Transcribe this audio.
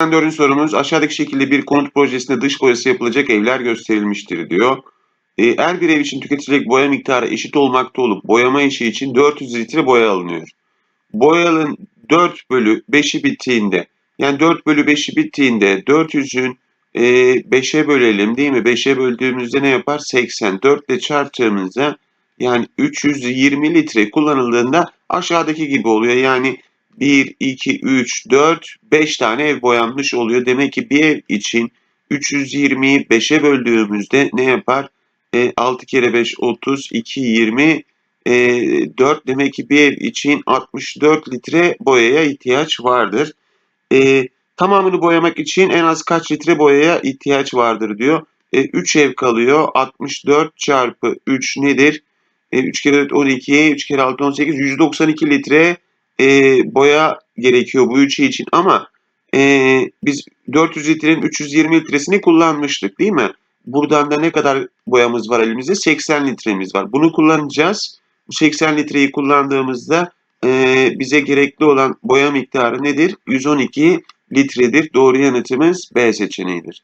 Dördüncü sorumuz aşağıdaki şekilde bir konut projesinde dış boyası yapılacak evler gösterilmiştir diyor. Ee, her bir ev için tüketilecek boya miktarı eşit olmakta olup boyama işi için 400 litre boya alınıyor. Boyanın 4 bölü 5'i bittiğinde yani 4 bölü 5'i bittiğinde 400'ün e, 5'e bölelim değil mi? 5'e böldüğümüzde ne yapar? 80. 4 ile çarptığımızda yani 320 litre kullanıldığında aşağıdaki gibi oluyor. Yani 1, 2, 3, 4, 5 tane ev boyanmış oluyor. Demek ki bir ev için 320'yi 5'e böldüğümüzde ne yapar? E, 6 kere 5 30, 2 20, e, 4 demek ki bir ev için 64 litre boyaya ihtiyaç vardır. E, tamamını boyamak için en az kaç litre boyaya ihtiyaç vardır diyor. E, 3 ev kalıyor. 64 çarpı 3 nedir? E, 3 kere 4 12, 3 kere 6 18, 192 litre e, boya gerekiyor bu üçü için ama e, biz 400 litrenin 320 litresini kullanmıştık değil mi? Buradan da ne kadar boyamız var elimizde? 80 litremiz var. Bunu kullanacağız. Bu 80 litreyi kullandığımızda e, bize gerekli olan boya miktarı nedir? 112 litredir. Doğru yanıtımız B seçeneğidir.